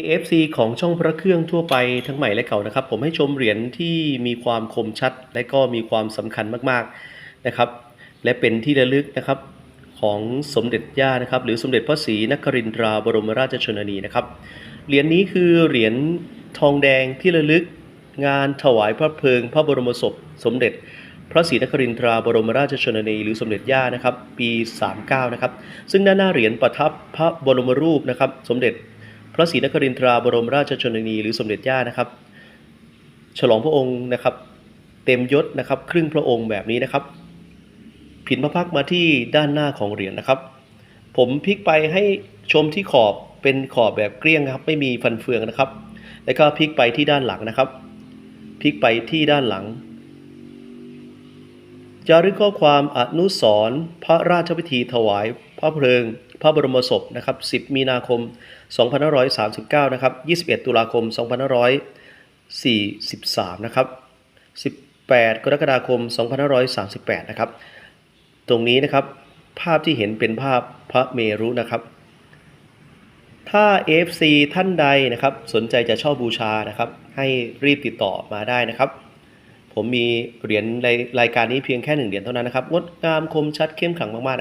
AFC ของช่องพระเครื่องทั่วไปทั้งใหม่และเก่านะครับ ผมให้ชมเหรียญที่มีความคมชัด และก็มีความสำคัญมากๆนะครับ และเป็นที่ระลึกนะครับของสมเด็จย่านะครับ หรือสมเด็จพระศรีนครินทราบรมราชชนนีนะครับ เหรียญนี้คือเหรียญทองแดงที่ระลึกงานถวายพระเพลิง พระบรมศพ สมเด็จพระศรีนครินทราบรมราชชนนีหรือสมเด็จย่านะครับ ปี 39 นะครับ ซึ่งด้านหน้าเหรียญประทับพระบรมรูปนะครับ สมเด็จ พระศรีนครินทราบรมราชชนนีหรือสมเด็จย่านะครับ ฉลองพระองค์นะครับ เต็มยศนะครับ ครึ่งพระองค์แบบนี้นะครับ ผินพระพักมาที่ด้านหน้าของเหรียญนะครับ ผมพลิกไปให้ชมที่ขอบเป็นขอบแบบเกลี้ยงครับ ไม่มีฟันเฟืองนะครับ แล้วก็พลิกไปที่ด้านหลังนะครับ พลิกไปที่ด้านหลัง จารึกข้อความอนุสรพระราชพิธีถวาย พระเพลิง พระบรมศพนะครับ 10 มีนาคม 2539 นะครับ 21 ตุลาคม 2543 นะครับ 18 กรกฎาคม 2538 นะครับ ตรงนี้นะครับภาพที่เห็นเป็นภาพพระเมรุนะครับ ถ้า AFC ท่านใดนะครับสนใจจะเช่าบูชานะครับ ให้รีบติดต่อมาได้นะครับ ผมมีเหรียญรายการนี้เพียงแค่หนึ่งเหรียญเท่านั้นนะครับงดงามคมชัดเข้มขลังมากๆ